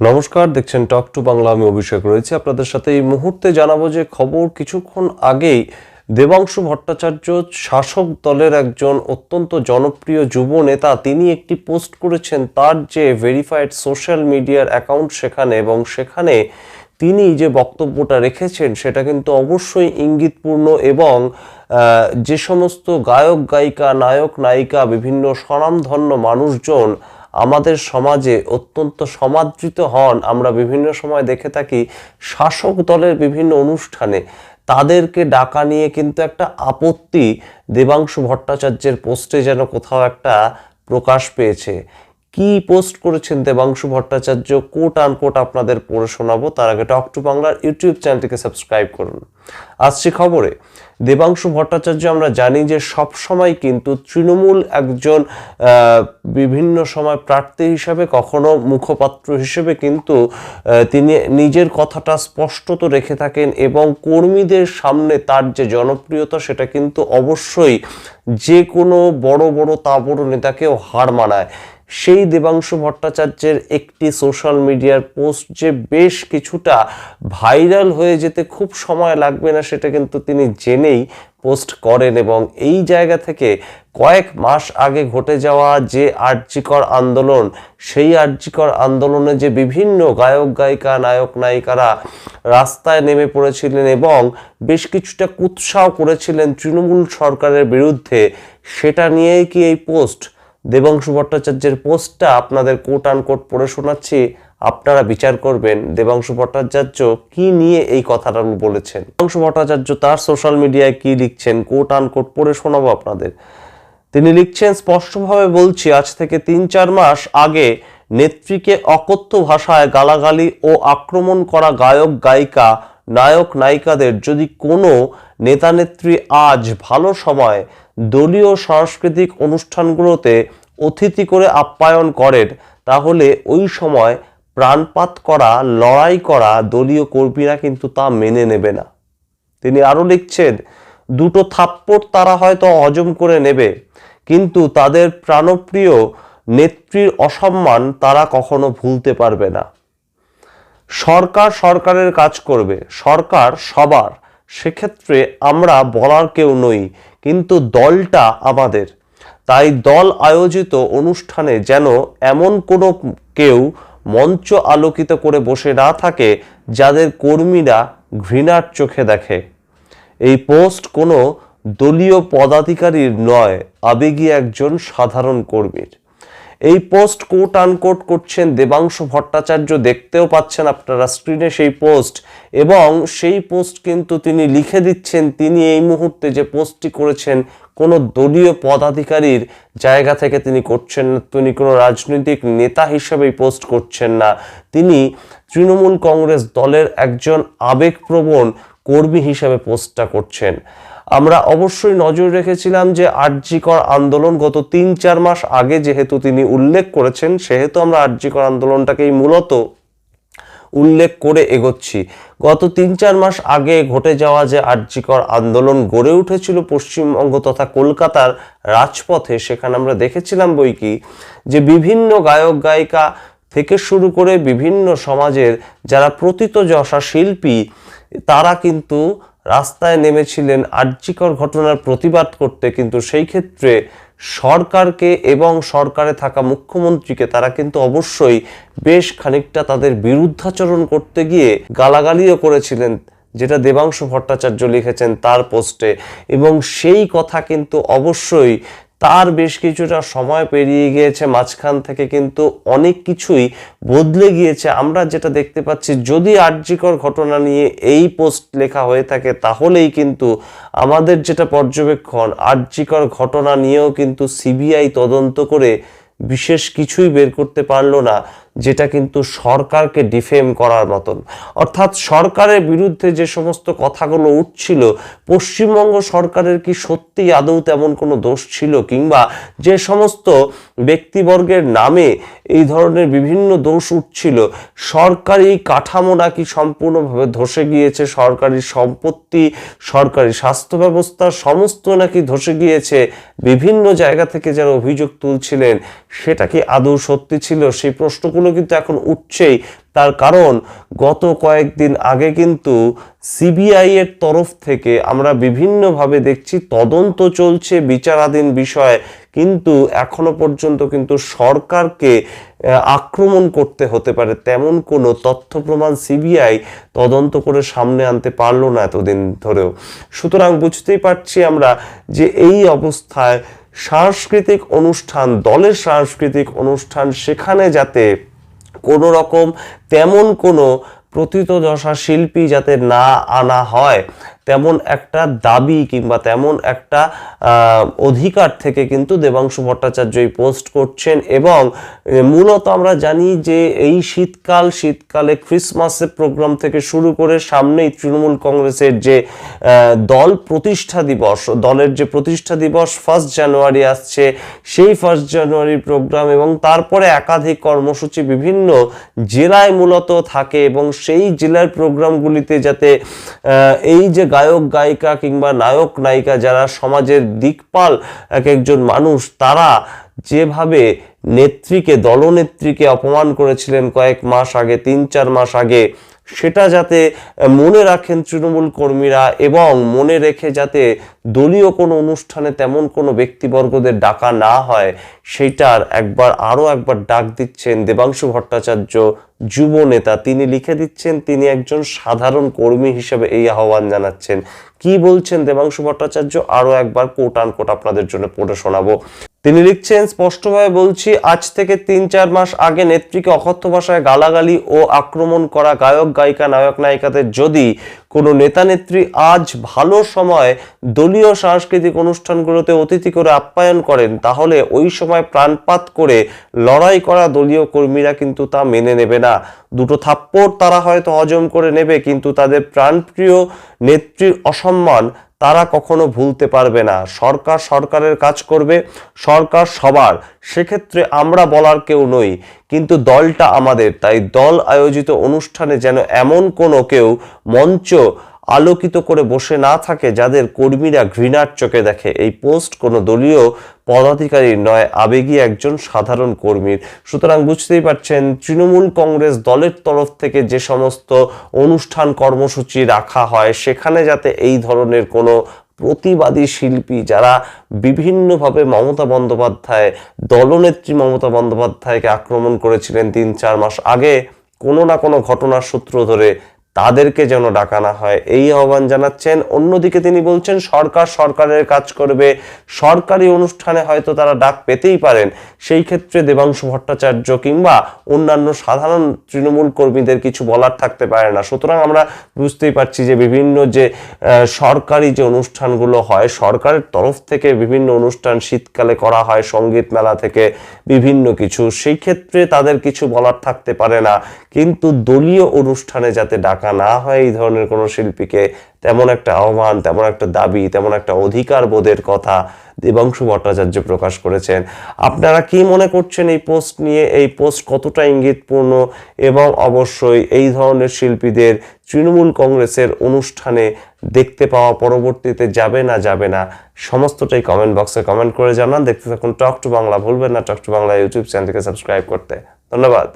নমস্কার, দেখছেন টক টু বাংলা আমি অভিষেক রয়েছে। আপনাদের সাথে এই মুহূর্তে জানাব যে খবর কিছুক্ষণ আগেই দেবাংশু ভট্টাচার্য শাসক দলের একজন অত্যন্ত জনপ্রিয় যুব নেতা, তিনি একটি পোস্ট করেছেন তার যে ভেরিফাইড সোশ্যাল মিডিয়ার অ্যাকাউন্ট সেখানে এবং সেখানে তিনি যে বক্তব্যটা রেখেছেন সেটা কিন্তু অবশ্যই ইঙ্গিতপূর্ণ এবং যে সমস্ত গায়ক, গায়িকা, নায়ক, নায়িকা, বিভিন্ন স্বনামধন্য মানুষজন আমাদের সমাজে অত্যন্ত সমাদৃত হন। আমরা বিভিন্ন সময় দেখে থাকি শাসক দলের বিভিন্ন অনুষ্ঠানে তাদেরকে ডাকা নিয়ে কিন্তু একটা আপত্তি দেবাংশু ভট্টাচার্যের পোস্টে যেন কোথাও একটা প্রকাশ পেয়েছে। কি পোস্ট করেছেন দেবাংশু ভট্টাচার্য? কোট আনকোট আপনাদের পড়ে শোনাবো। তার আগে টক টু বাংলার ইউটিউব চ্যানেলটিকে সাবস্ক্রাইব করুন। আসছি খবরে। দেবাংশু ভট্টাচার্য, আমরা জানি যে সব সময় কিন্তু তৃণমূল একজন বিভিন্ন সময় প্রার্থী হিসাবে, কখনো মুখপাত্র হিসেবে কিন্তু তিনি নিজের কথাটা স্পষ্টত রেখে থাকেন এবং কর্মীদের সামনে তার যে জনপ্রিয়তা, সেটা কিন্তু অবশ্যই যে কোনো বড় বড় তা বড় নেতাকেও হার মানায়। সেই দেবাংশু ভট্টাচার্যের একটি সোশ্যাল মিডিয়ার পোস্ট যে বেশ কিছুটা ভাইরাল হয়ে যেতে খুব সময় লাগবে না, সেটা কিন্তু তিনি জেনেই পোস্ট করেন এবং এই জায়গা থেকে কয়েক মাস আগে ঘটে যাওয়া যে আর্যিকর আন্দোলন, সেই আর্যিকর আন্দোলনে যে বিভিন্ন গায়ক, গায়িকা, নায়ক, নায়িকারা রাস্তায় নেমে পড়েছিলেন এবং বেশ কিছুটা কুৎসাহ করেছিলেন তৃণমূল সরকারের বিরুদ্ধে, সেটা নিয়েই কি এই পোস্ট দেবাংশু ভট্টাচার্যের পোস্টটা আপনাদের কোট আনকোট পড়ে শোনাচ্ছি। আপনারা বিচার করবেন দেবাংশু ভট্টাচার্য কি নিয়ে এই কথাটা বলেছেন। দেবাংশু ভট্টাচার্য তার সোশ্যাল মিডিয়ায় কি লিখছেন কোট আনকোট পড়ে শোনাবো আপনাদের। তিনি লিখছেন, স্পষ্টভাবে বলছি, আজ থেকে তিন চার মাস আগে নেত্রীকে অকথ্য ভাষায় গালাগালি ও আক্রমণ করা গায়ক, গায়িকা, নায়ক, নায়িকাদের যদি কোনো নেতানেত্রী আজ ভালো সময় দলীয় সাংস্কৃতিক অনুষ্ঠানগুলোতে অতিথি করে আপ্যায়ন করেন, তাহলে ওই সময় প্রাণপাত করা, লড়াই করা দলীয় কর্মীরা কিন্তু তা মেনে নেবে না। তিনি আরও লিখছেন, দুটো থাপ্পড় তারা হয়তো হজম করে নেবে, কিন্তু তাদের প্রাণপ্রিয় নেত্রীর অসম্মান তারা কখনো ভুলতে পারবে না। সরকার সরকারের কাজ করবে, সরকার সবার। সেক্ষেত্রে আমরা বলার কেউ নই কিন্তু দলটা আমাদের। তাই দল আয়োজিত অনুষ্ঠানে যেন এমন কোনো কেউ মঞ্চ আলোকিত করে বসে না থাকে, যাদের কর্মীরা ঘৃণার চোখে দেখে। এই পোস্ট কোনো দলীয় পদাধিকারীর নয়, আবেগী একজন সাধারণ কর্মীর। এই পোস্ট কোট আনকোট করছেন দেবাংশু ভট্টাচার্য, দেখতেও পাচ্ছেন আপনারা স্ক্রিনে সেই পোস্ট এবং সেই পোস্ট কিন্তু তিনি লিখে দিচ্ছেন, তিনি এই মুহূর্তে যে পোস্টটি করেছেন, কোনো দলীয় পদাধিকারীর জায়গা থেকে তিনি করছেন না, তিনি কোনো রাজনৈতিক নেতা হিসেবেই পোস্ট করছেন না। তিনি তৃণমূল কংগ্রেস দলের একজন আবেগপ্রবণ কর্মী হিসেবে পোস্টটা করছেন। আমরা অবশ্যই নজর রেখেছিলাম যে আর্যিকর আন্দোলন গত তিন, চার মাস আগে যেহেতু তিনি উল্লেখ করেছেন, সেহেতু আমরা আর্যিকর আন্দোলনটাকেই মূলত উল্লেখ করে এগোচ্ছি। গত তিন, চার মাস আগে ঘটে যাওয়া যে আর্যিকর আন্দোলন গড়ে উঠেছিল পশ্চিমবঙ্গ তথা কলকাতার রাজপথে, সেখানে আমরা দেখেছিলাম বই কি, যে বিভিন্ন গায়ক, গায়িকা থেকে শুরু করে বিভিন্ন সমাজের যারা প্রতীতযশা শিল্পী, তারা কিন্তু রাস্তায় নেমেছিলেন আর্যিকর ঘটনার প্রতিবাদ করতে, কিন্তু সেই ক্ষেত্রে সরকারকে এবং সরকারে থাকা মুখ্যমন্ত্রীকে তারা কিন্তু অবশ্যই বেশ খানিকটা তাদের বিরুদ্ধাচরণ করতে গিয়ে গালাগালিও করেছিলেন, যেটা দেবাংশু ভট্টাচার্য লিখেছেন তার পোস্টে। এবং সেই কথা কিন্তু অবশ্যই তার বেশ কিছুটা সময় পেরিয়ে গিয়েছে, মাঝখান থেকে কিন্তু অনেক কিছুই বদলে গিয়েছে। আমরা যেটা দেখতে পাচ্ছি, যদি আর্যিকর ঘটনা নিয়ে এই পোস্ট লেখা হয়ে থাকে, তাহলেই কিন্তু আমাদের যেটা পর্যবেক্ষণ আর্যিকর ঘটনা নিয়েও কিন্তু সিবিআই তদন্ত করে বিশেষ কিছুই বের করতে পারল না। যেটা কিন্তু সরকারকে ডিফেম করার মতন। অর্থাৎ সরকারের বিরুদ্ধে যে সমস্ত কথাগুলো উঠছিল, পশ্চিমবঙ্গ সরকারের কি সত্যি আদৌ তেমন কোনো দোষ ছিল? কিংবা যে সমস্ত ব্যক্তিবর্গের নামে এই ধরনের বিভিন্ন দোষ উঠছিল, সরকারি কাঠামো নাকি সম্পূর্ণভাবে ধসে গিয়েছে? সরকারি সম্পত্তি, সরকারি স্বাস্থ্য ব্যবস্থা, সমস্ত নাকি ধসে গিয়েছে? বিভিন্ন জায়গা থেকে যারা অভিযোগ তুলছিলেন, সেটা কি আদৌ সত্যি ছিল? সেই প্রশ্নগুলো কিন্তু এখন উঠছেই। তার কারণ, গত কয়েকদিন আগে কিন্তু সিবিআই এর তরফ থেকে আমরা বিভিন্নভাবে দেখছি তদন্ত চলছে বিচারাধীন বিষয়, কিন্তু এখনও পর্যন্ত কিন্তু সরকারকে আক্রমণ করতে হতে পারে তেমন কোনো তথ্য প্রমাণ সিবিআই তদন্ত করে সামনে আনতে পারল না এতদিন ধরেও। সুতরাং বুঝতেই পারছি আমরা যে এই অবস্থায় সাংস্কৃতিক অনুষ্ঠান, দলের সাংস্কৃতিক অনুষ্ঠান সেখানে যাতে কোনো রকম তেমন কোনো প্রথিতযশা শিল্পী যাতে না আনা হয়। তেমন একটা দাবি কিংবা তেমন একটা অধিকার থেকে কিন্তু দেবাংশু ভট্টাচার্য এই পোস্ট করছেন এবং মূলত আমরা জানি যে এই শীতকাল, শীতকালে ক্রিসমাসের প্রোগ্রাম থেকে শুরু করে সামনেই তৃণমূল কংগ্রেসের যে দল প্রতিষ্ঠা দিবস, দলের যে প্রতিষ্ঠা দিবস ফার্স্ট জানুয়ারি আসছে, সেই ফার্স্ট জানুয়ারি প্রোগ্রাম এবং তারপরে একাধিক কর্মসূচি বিভিন্ন জেলায় মূলত থাকে এবং সেই জেলার প্রোগ্রামগুলিতে যাতে এই যে গায়ক, গায়িকা কিংবা নায়ক, নায়িকা যারা সমাজের দিকপাল এক একজন মানুষ, তারা যেভাবে নেত্রীকে, দলনেত্রীকে অপমান করেছিলেন কয়েক মাস আগে, তিন চার মাস আগে সেটা যাতে মনে রাখেন তৃণমূল কর্মীরা এবং মনে রেখে যাতে দলীয় কোনো অনুষ্ঠানে তেমন কোনো ব্যক্তিবর্গদের ডাকা না হয়, সেইটার একবার আরও একবার ডাক দিচ্ছেন দেবাংশু ভট্টাচার্য যুব নেতা। তিনি লিখে দিচ্ছেন, তিনি একজন সাধারণ কর্মী হিসেবে এই আহ্বান জানাচ্ছেন। কি বলছেন দেবাংশু ভট্টাচার্য? আরও একবার কোট আন কোট আপনাদের জন্য পড়ে শোনাবো। তিনি লিখছেন, স্পষ্টভাবে বলছি, আজ থেকে তিন চার মাস আগে নেত্রীকে অকথ্য ভাষায় গালাগালি ও আক্রমণ করা গায়ক, গায়িকা, নায়ক, নায়িকাদের যদি কোনো নেতা নেত্রী আজ ভালো সময় দলীয় সাংস্কৃতিক অনুষ্ঠানগুলোতে অতিথি করে আপ্যায়ন করেন, তাহলে ওই সময় প্রাণপাত করে লড়াই করা দলীয় কর্মীরা কিন্তু তা মেনে নেবে না। দুটো থাপ্পড় তারা হয়তো হজম করে নেবে, কিন্তু তাদের প্রাণপ্রিয় নেত্রীর অসম্মান তারা কখনো ভুলতে পারবে না। সরকার সরকারের কাজ করবে, সরকার সবার। সেক্ষেত্রে আমরা বলার কেউ নই, কিন্তু দলটা আমাদের। তাই দল আয়োজিত অনুষ্ঠানে যেন এমন কোনো কেউ মঞ্চ আলোকিত করে বসে না থাকে যাদের কর্মীরা ঘৃণার চোখে দেখে। এই পোস্ট কোনো দলীয় পদাধিকারী নয়, আবেগী একজন সাধারণ কর্মীর। সুতরাং বুঝতেই পারছেন, তৃণমূল কংগ্রেস দলের তরফ থেকে যে সমস্ত অনুষ্ঠান কর্মসূচি রাখা হয়, সেখানে যাতে এই ধরনের কোনো প্রতিবাদী শিল্পী যারা বিভিন্নভাবে মমতা বন্দ্যোপাধ্যায়, দলনেত্রী মমতা বন্দ্যোপাধ্যায়কে আক্রমণ করেছিলেন তিন চার মাস আগে, কোনো না কোনো ঘটনার সূত্র ধরে তাদেরকে যেন ডাকানো হয়। এই আহ্বান জানাচ্ছেন। অন্যদিকে তিনি বলছেন, সরকার সরকারের কাজ করবে। সরকারি অনুষ্ঠানে হয়তো তারা ডাক পেতেই পারেন। সেই ক্ষেত্রে দেবাংশু ভট্টাচার্য কিংবা অন্যান্য সাধারণ তৃণমূল কর্মীদের কিছু বলার থাকতে পারে না। সুতরাং আমরা বুঝতেই পারছি যে বিভিন্ন যে সরকারি যে অনুষ্ঠানগুলো হয়, সরকারের তরফ থেকে বিভিন্ন অনুষ্ঠান শীতকালে করা হয়, সংগীত মেলা থেকে বিভিন্ন কিছু। সেই ক্ষেত্রে তাদের কিছু বলার থাকতে পারে না। কিন্তু দলীয় অনুষ্ঠানে যাতে ডাকা না হয় এই ধরনের কোনো শিল্পীকে তেমন একটা আহ্বান, তেমন একটা দাবি, তেমন একটা অধিকার বোধের কথা দেবাংশু ভট্টাচার্য প্রকাশ করেছেন। আপনারা কি মনে করছেন এই পোস্ট নিয়ে? এই পোস্ট কতটা ইঙ্গিতপূর্ণ? এবং অবশ্যই এই ধরনের শিল্পীদের তৃণমূল কংগ্রেসের অনুষ্ঠানে দেখতে পাওয়া পরবর্তীতে যাবে না যাবে না, সমস্তটাই কমেন্ট বক্সে কমেন্ট করে জানান। দেখতে থাকুন টক টু বাংলা ভুলবেন না টক টু বাংলা ইউটিউব চ্যানেলকে সাবস্ক্রাইব করতে। ধন্যবাদ।